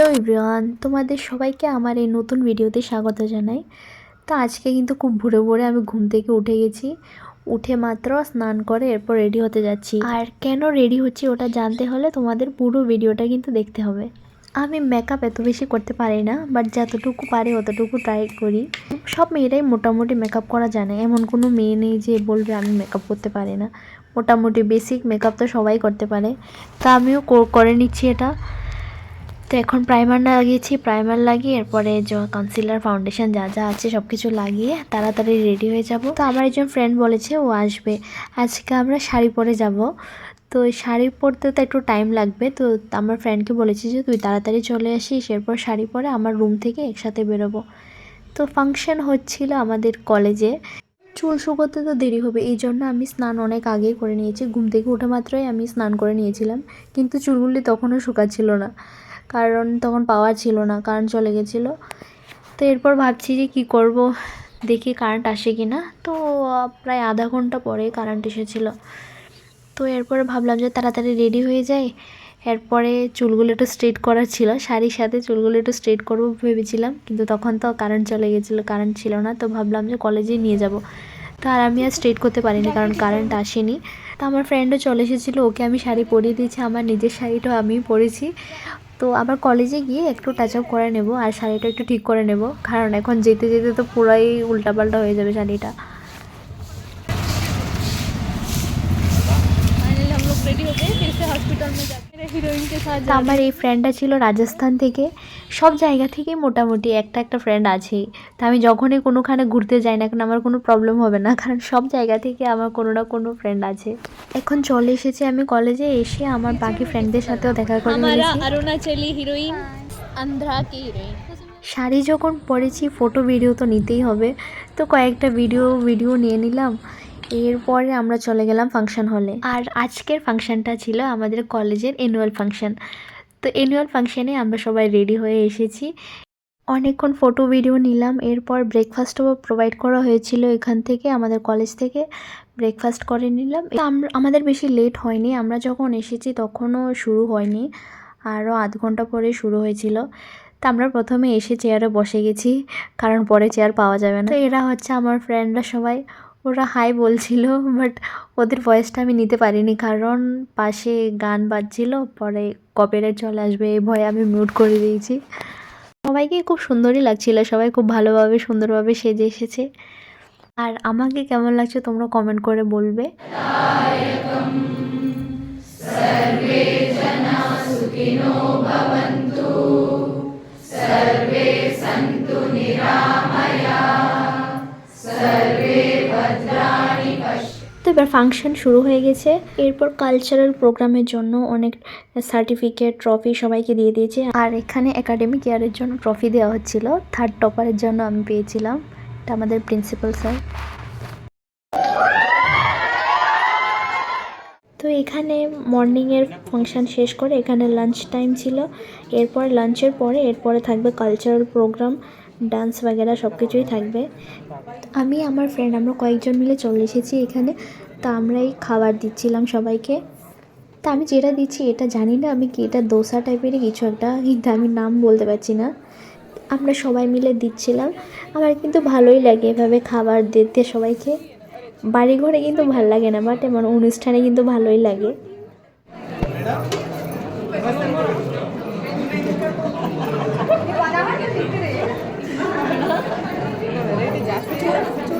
Hello everyone, তোমাদের সবাইকে আমার এই নতুন ভিডিওতে স্বাগত জানাই। তো আজকে কিন্তু খুব ভোরে ভোরে আমি ঘুম থেকে উঠে গেছি। উঠে মাত্র স্নান করে এরপর রেডি হতে যাচ্ছি। আর কেন রেডি হচ্ছি ওটা জানতে হলে তোমাদের পুরো ভিডিওটা কিন্তু দেখতে হবে। আমি মেকআপ এত বেশি করতে পারি না বাট যতটুকু পারি অতটুকু ট্রাই করি। সব মেয়েরাই মোটামুটি মেকআপ করা জানে। এমন কোনো মেয়ে নেই যে বলবে আমি মেকআপ করতে পারি না। মোটামুটি বেসিক মেকআপ তো সবাই করতে পারে। তা আমিও করে নিচ্ছি এটা। তো এখন প্রাইমার লাগিয়েছি প্রাইমার লাগিয়ে এরপরে কনসিলার ফাউন্ডেশন যা যা আছে সব কিছু লাগিয়ে তাড়াতাড়ি রেডি হয়ে যাব। তো আমার একজন ফ্রেন্ড বলেছে ও আসবে। আজকে আমরা শাড়ি পরে যাব। তো শাড়ি পরতে তো একটু টাইম লাগবে। তো আমার ফ্রেন্ডকে বলেছি যে, তুই তাড়াতাড়ি চলে আসিস, এরপর শাড়ি পরে আমার রুম থেকে একসাথে বেরোবো। তো ফাংশন হচ্ছিল আমাদের কলেজে চুল শুকোতে তো দেরি হবে, এই জন্য আমি স্নান অনেক আগেই করে নিয়েছি। ঘুম থেকে ওঠা মাত্রই আমি স্নান করে নিয়েছিলাম। কিন্তু চুলগুলি তখনও শুকাচ্ছিল না। কারণ তখন পাওয়া ছিল না কারেন্ট চলে গেছিল। তো এরপর ভাবছি যে কী করব, দেখি কারেন্ট আসে কি না তো প্রায় আধা ঘণ্টা পরে কারেন্ট এসেছিল। তো এরপরে ভাবলাম যে তাড়াতাড়ি রেডি হয়ে যাই। এরপরে চুলগুলো একটু স্ট্রেট করার ছিল, শাড়ির সাথে চুলগুলো একটু স্ট্রেট করব ভেবেছিলাম। কিন্তু তখন তো কারেন্ট চলে গেছিল কারেন্ট ছিল না। তো ভাবলাম যে কলেজেই নিয়ে যাব। তো আর আমি আর স্ট্রেট করতে পারিনি, কারণ কারেন্ট আসেনি। তো আমার ফ্রেন্ডও চলে এসেছিল, ওকে আমি শাড়ি পরিয়ে দিয়েছি, আমার নিজের শাড়িটাও আমি পরেছি। তো আবার কলেজে গিয়ে একটু টাচ আপ করে নেব আর শাড়িটা একটু ঠিক করে নেব। কারণ এখন যেতে যেতে তো পুরাই উল্টাপাল্টা হয়ে যাবে শাড়িটা। আমার এই ফ্রেন্ডটা ছিল রাজস্থান থেকে। সব জায়গা থেকেই মোটামুটি একটা একটা ফ্রেন্ড আছেই তা আমি যখনই কোনোখানে ঘুরতে যাই না কারণ আমার কোনো প্রবলেম হবে না। কারণ সব জায়গা থেকে আমার কোনো না কোনো ফ্রেন্ড আছে। এখন চলে এসেছি আমি কলেজে এসে আমার বাকি ফ্রেন্ডদের সাথেও দেখা করে অরুণাচলি হিরোইন আন্ধ্রা হিরোইন শাড়ি যখন পরেছি ফটো ভিডিও তো নিতেই হবে। তো কয়েকটা ভিডিও ভিডিও নিয়ে নিলাম। এরপরে আমরা চলে গেলাম ফাংশন হলে। আর আজকের ফাংশনটা ছিল আমাদের কলেজের অ্যানুয়াল ফাংশন। তো অ্যানুয়াল ফাংশনে আমরা সবাই রেডি হয়ে এসেছি। অনেকক্ষণ ফটো ভিডিও নিলাম, এরপর ব্রেকফাস্টও প্রোভাইড করা হয়েছিল এখান থেকে, আমাদের কলেজ থেকে। ব্রেকফাস্ট করে নিলাম। আমাদের বেশি লেট হয়নি, আমরা যখন এসেছি তখনও শুরু হয়নি, আরও আধ ঘণ্টা পরে শুরু হয়েছিল। তা আমরা প্রথমে এসে চেয়ারে বসে গেছি, কারণ পরে চেয়ার পাওয়া যাবে না। তো এরা হচ্ছে আমার ফ্রেন্ডরা সবাই। ওরা হাই বলছিল বাট ওদের ভয়েসটা আমি নিতে পারিনি কারণ পাশে গান বাজছিল, পরে কপিরাইট চলে আসবে, এই ভয়ে আমি মিউট করে দিয়েছি। সবাইকে খুব সুন্দরই লাগছিল, সবাই খুব ভালোভাবে, সুন্দরভাবে সেজে এসেছে। আর আমাকে কেমন লাগছে তোমরা কমেন্ট করে বলবে। এবার ফাংশন শুরু হয়ে গেছে। এরপর কালচারাল প্রোগ্রামের জন্য অনেক সার্টিফিকেট ট্রফি সবাইকে দিয়ে দিয়েছে। আর এখানে একাডেমিক ইয়ারের জন্য ট্রফি দেওয়া হচ্ছিল। থার্ড টপারের জন্য আমি পেয়েছিলাম। এটা আমাদের প্রিন্সিপাল স্যার তো এখানে মর্নিংয়ের ফাংশন শেষ করে এখানে লাঞ্চ টাইম ছিল। এরপর লাঞ্চের পরে এরপরে থাকবে কালচারাল প্রোগ্রাম ডান্স বাগেরা সব কিছুই থাকবে। আমি, আমার ফ্রেন্ড আমরা কয়েকজন মিলে চলে এসেছি এখানে। তা আমরাই খাবার দিচ্ছিলাম সবাইকে। তা আমি যেটা দিচ্ছি এটা জানি না, আমি কি এটা দোসা টাইপেরই কিছু একটা? কিন্তু আমি নাম বলতে পারছি না। আমরা সবাই মিলে দিচ্ছিলাম। আমার কিন্তু ভালোই লাগে এভাবে খাবার দিতে সবাইকে। বাড়ি ঘরে কিন্তু ভালো লাগে না বাট এমন অনুষ্ঠানে কিন্তু ভালোই লাগে।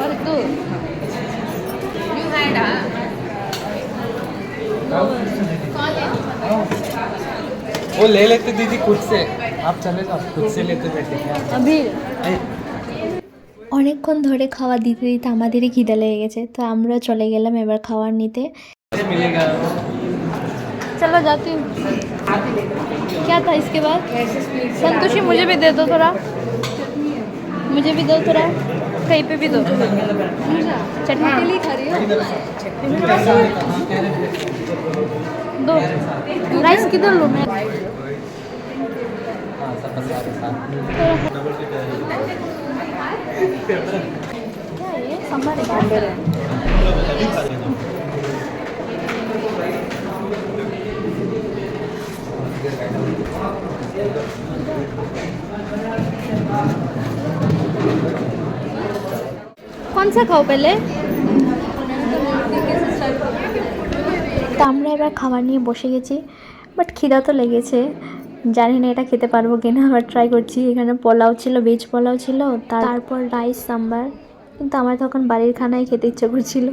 और तू वो ले लेते दीदी खुद से आप चले जाओ खुद से लेते बैठे अभी অনেকক্ষণ ধরে খাওয়া দিতে দিতে আমাদেরই খিদে লেগে গেছে তো আমরা চলে গেলাম এবার খাওয়ার নিতে मिलेगा चलो जाती हूँ क्या था इसके बाद संतोषी मुझे भी दे दो थोड़ा मुझे भी दो थोड़ा कहीं पे भी दो। चटनी के लिए खा रही हो? दो। राइस किधर लूँ मैं? हाँ क्या ये? सांभर है कौन सा खाओ पहले তো আমরা এবার খাবার নিয়ে বসে গেছি বাট খিদা তো লেগেছে জানি না এটা খেতে পারবো কিনা আবার ট্রাই করছি এখানে পোলাও ছিল ভেজ পোলাও ছিল তারপর রাইস সাম্বার কিন্তু আমার তখন বাড়ির খানাই খেতে ইচ্ছে করছিল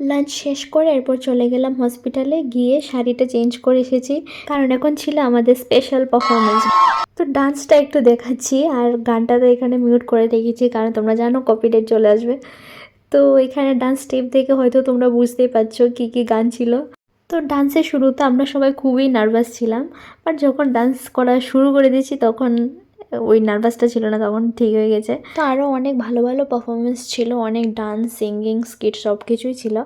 লাঞ্চ শেষ করে এরপর চলে গেলাম হসপিটালে গিয়ে শাড়িটা চেঞ্জ করে এসেছি। কারণ এখন ছিল আমাদের স্পেশাল পারফরমেন্স তো ডান্সটা একটু দেখাচ্ছি আর গানটা তো এখানে মিউট করে রেখেছি, কারণ তোমরা জানো কপিরাইট চলে আসবে। তো এখানে ডান্স স্টেপ দেখে হয়তো তোমরা বুঝতেই পারছ কী কী গান ছিল। তো ডান্সের শুরুতে আমরা সবাই খুবই নার্ভাস ছিলাম। বাট যখন ডান্স করা শুরু করে দিয়েছি, তখন ওই নার্ভাসটা ছিল না তখন ঠিক হয়ে গেছে। তো আরও অনেক ভালো ভালো পারফরমেন্স ছিল অনেক ডান্স সিঙ্গিং স্কিট সব কিছুই ছিল।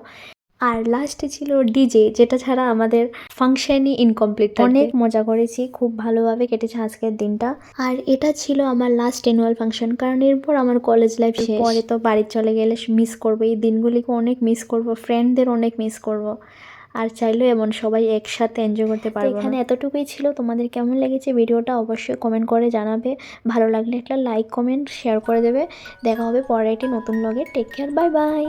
আর লাস্টে ছিল ডিজে যেটা ছাড়া আমাদের ফাংশনই ইনকমপ্লিট অনেক মজা করেছি খুব ভালোভাবে কেটেছে আজকের দিনটা। আর এটা ছিল আমার লাস্ট অ্যানুয়াল ফাংশন কারণ এরপর আমার কলেজ লাইফ শেষ। পরে তো বাড়ি চলে গেলে মিস করব এই দিনগুলিকে অনেক মিস করব ফ্রেন্ডদের অনেক মিস করব। আর চাইলেও এমন সবাই একসাথে এনজয় করতে পারব এখানে এতটুকুই ছিল। তোমাদের কেমন লেগেছে ভিডিওটা অবশ্যই কমেন্ট করে জানাবে। ভালো লাগলে একটা লাইক কমেন্ট শেয়ার করে দেবে। দেখা হবে পরে একটি নতুন ব্লগে টেক কেয়ার বাই বাই